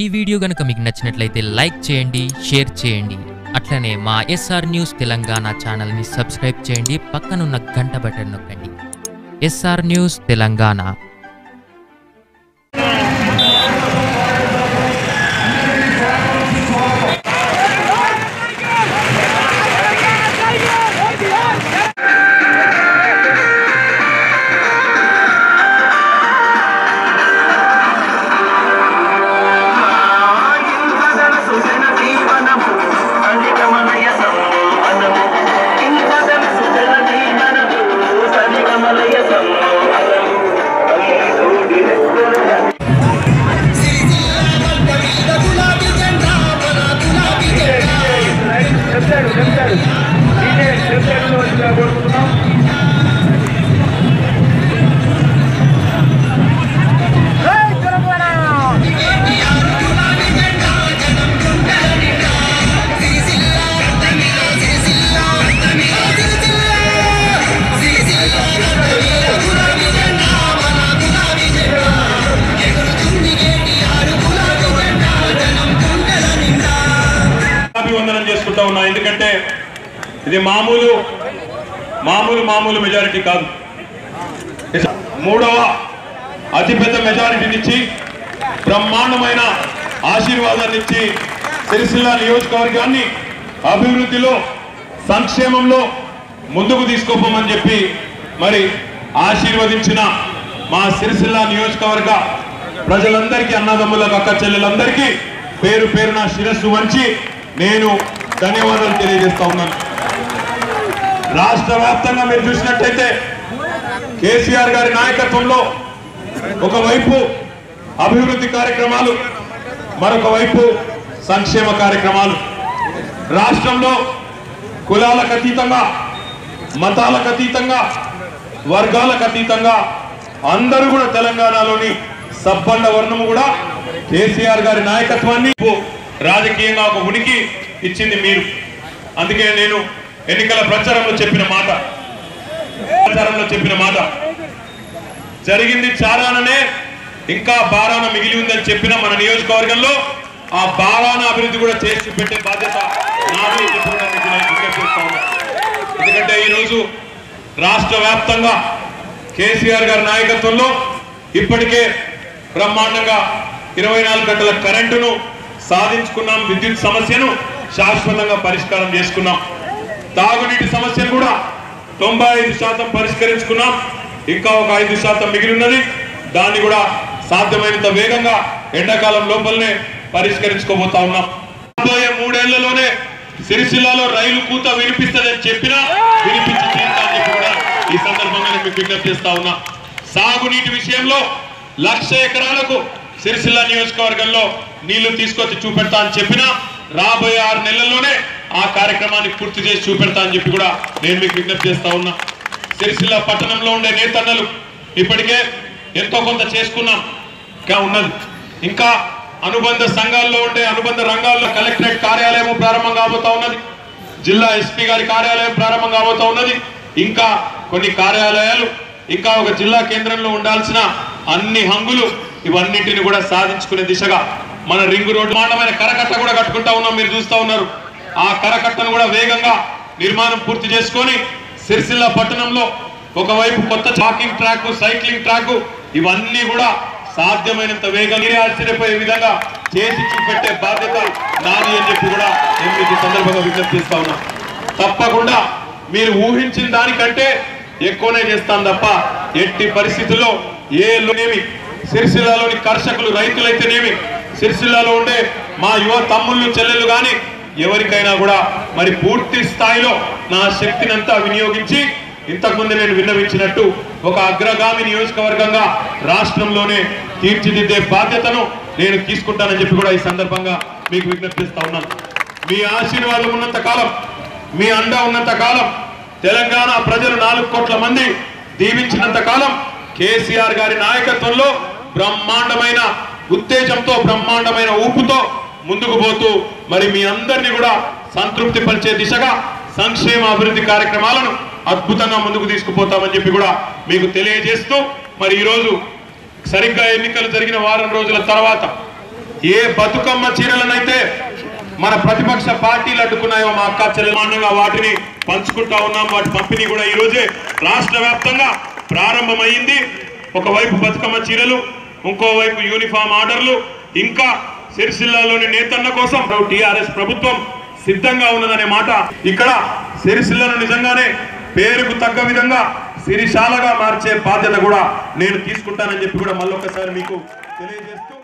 ఈ వీడియో గనక మీకు నచ్చినట్లయితే లైక్ చేయండి షేర్ చేయండి. అట్లనే మా ఎస్ఆర్ న్యూస్ తెలంగాణ ఛానల్ని సబ్స్క్రైబ్ చేయండి పక్కనున్న గంట బటన్ నొక్కండి. SR news Telangana. ఇది మామూలు మామూలు మామూలు మెజారిటీ కాదు. మూడవ అతిపెద్ద మెజారిటీనిచ్చి బ్రహ్మాండమైన ఆశీర్వాదాన్ని ఇచ్చి సిరిసిల్ల నియోజకవర్గాన్ని అభివృద్ధిలో సంక్షేమంలో ముందుకు తీసుకోపోమని చెప్పి మరి ఆశీర్వదించిన మా సిరిసిల్ల నియోజకవర్గ ప్రజలందరికీ అన్నదమ్ములకు అక్క చెల్లెలందరికీ పేరు పేరున శిరస్సు వంచి నేను ధన్యవాదాలు తెలియజేస్తా ఉన్నాను. రాష్ట్ర వ్యాప్తంగా మీరు చూసినట్టయితే కేసీఆర్ గారి నాయకత్వంలో ఒకవైపు అభివృద్ధి కార్యక్రమాలు మరొక వైపు సంక్షేమ కార్యక్రమాలు. రాష్ట్రంలో కులాలకు అతీతంగా మతాలకు అతీతంగా వర్గాలకు అతీతంగా అందరూ కూడా తెలంగాణలోని సబ్బండ వర్ణము కూడా కేసీఆర్ గారి నాయకత్వాన్ని రాజకీయంగా ఒక ఉనికి ఇచ్చింది మీరు. అందుకే నేను ఎన్నికల ప్రచారంలో చెప్పిన మాట. ప్రచారంలో చెప్పిన మాట. జరిగింది చారాననే ఇంకా బారాన మిగిలి ఉందని చెప్పిన మన నియోజకవర్గంలో ఆ బారాన అభివృద్ధి కూడా చేసి పెట్టే బాధ్యత ఎందుకంటే ఈరోజు రాష్ట్ర వ్యాప్తంగా కేసీఆర్ గారి నాయకత్వంలో ఇప్పటికే బ్రహ్మాండంగా ఇరవై నాలుగు గంటల కరెంటును సాధించుకున్నాం విద్యుత్ సమస్యను శాశ్వతంగా పరిష్కారం చేసుకున్నాం. తాగునీటి సమస్యను కూడా తొంభై ఐదు శాతం పరిష్కరించుకున్నాం. ఇంకా ఒక ఐదు శాతం మిగిలి ఉన్నది దాన్ని కూడా సాధ్యమైనంత వేగంగా ఎండాకాలం లోపలనే పరిష్కరించుకోబోతా ఉన్నాం. రాబోయే మూడేళ్ళలోనే సిరిసిల్లాలో రైలు కూత వినిపిస్తుందని చెప్పినా వినిపించి తీరుతా కూడా ఈ సందర్భంగా మీకు విజ్ఞప్తి చేస్తా ఉన్నా. సాగునీటి విషయంలో లక్ష ఎకరాలకు సిరిసిల్ల నియోజకవర్గంలో నీళ్ళు తీసుకొచ్చి చూపెడతా అని చెప్పినా రాబోయే ఆరు నెలల్లోనే ఆ కార్యక్రమాన్ని పూర్తి చేసి చూపెడతా అని చెప్పి కూడా నేను మీకు విజ్ఞప్తి చేస్తా ఉన్నా. సిరిసిల్ల పట్టణంలో ఉండే నేతన్నలు ఇప్పటికే ఎంతో కొంత చేసుకున్నాం ఇంకా ఉన్నది. ఇంకా అనుబంధ సంఘాల్లో ఉండే అనుబంధ రంగాల్లో కలెక్టరేట్ కార్యాలయం ప్రారంభం కాబోతా ఉన్నది. జిల్లా ఎస్పీ గారి కార్యాలయం ప్రారంభం కాబోతా ఉన్నది. ఇంకా కొన్ని కార్యాలయాలు ఇంకా ఒక జిల్లా కేంద్రంలో ఉండాల్సిన అన్ని హంగులు ఇవన్నింటిని కూడా సాధించుకునే దిశగా మన రింగు రోడ్డు మాండమైన కరకట్ట కూడా కట్టుకుంటా ఉన్నాం. మీరు చూస్తూ ఉన్నారు. ఆ కరకట్టను కూడా వేగంగా నిర్మాణం పూర్తి చేసుకొని సిరిసిల్ల పట్టణంలో ఒకవైపు కొత్త వాకింగ్ ట్రాక్ సైక్లింగ్ ట్రాక్ ఇవన్నీ కూడా సాధ్యమైనంత వేగంగా మీరే ఆశ్చర్యపోయే విధంగా చేసి చూపెట్టే బాధ్యత నాది అని చెప్పి కూడా నేను మీకు సందర్భంగా విజ్ఞప్తి చేస్తా ఉన్నా. తప్పకుండా మీరు ఊహించిన దానికంటే ఎక్కువనే చేస్తాం తప్ప ఎట్టి పరిస్థితుల్లో ఏ లోనేమి సిరిసిల్లాలోని కర్షకులు రైతులైతేనేమి సిరిసిల్లాలో ఉండే మా యువ తమ్ముళ్ళు చెల్లెళ్ళు కానీ ఎవరికైనా కూడా మరి పూర్తి స్థాయిలో నా శక్తినంతా వినియోగించి ఇంతకుముందు నేను విన్నవించినట్టు ఒక అగ్రగామి నియోజకవర్గంగా రాష్ట్రంలోనే తీర్చిదిద్దే బాధ్యతను నేను తీసుకుంటానని చెప్పి కూడా ఈ సందర్భంగా మీకు విజ్ఞప్తిస్తా ఉన్నాను. మీ ఆశీర్వాదం ఉన్నంత కాలం మీ అండ ఉన్నంత కాలం తెలంగాణ ప్రజలు నాలుగు కోట్ల మంది దీవించినంత కాలం కేసీఆర్ గారి నాయకత్వంలో బ్రహ్మాండమైన ఉత్తేజంతో బ్రహ్మాండమైన ఊపుతో ముందుకు పోతూ మరి మీ అందరినీ కూడా సంతృప్తి పరిచే దిశగా సంక్షేమ అభివృద్ధి కార్యక్రమాలను అద్భుతంగా ముందుకు తీసుకుపోతామని చెప్పి కూడా మీకు తెలియజేస్తూ మరి ఈరోజు సరిగ్గా ఎన్నికలు జరిగిన వారం రోజుల తర్వాత ఏ బతుకమ్మ చీరలనైతే మన ప్రతిపక్ష పార్టీలు అడ్డుకున్నాయో మా అక్క చెల్లెమానంగా వాటిని పంచుకుంటా ఉన్నాం వాటి పంపిణీ కూడా ఈ రోజే రాష్ట్ర వ్యాప్తంగా ప్రారంభమైంది ఒకవైపు బతుకమ్మ చీరలు ఇంకోవైపు యూనిఫామ్ ఆర్డర్లు ఇంకా సిరిసిల్లాలోని నేతన్న కోసం టిఆర్ఎస్ ప్రభుత్వం సిద్ధంగా ఉన్నదనే మాట. ఇక్కడ సిరిసిల్లను నిజంగానే పేరుకు తగ్గ విధంగా సిరిశాలగా మార్చే బాధ్యత కూడా నేను తీసుకుంటానని చెప్పి కూడా మళ్ళొకసారి మీకు తెలియజేస్తూ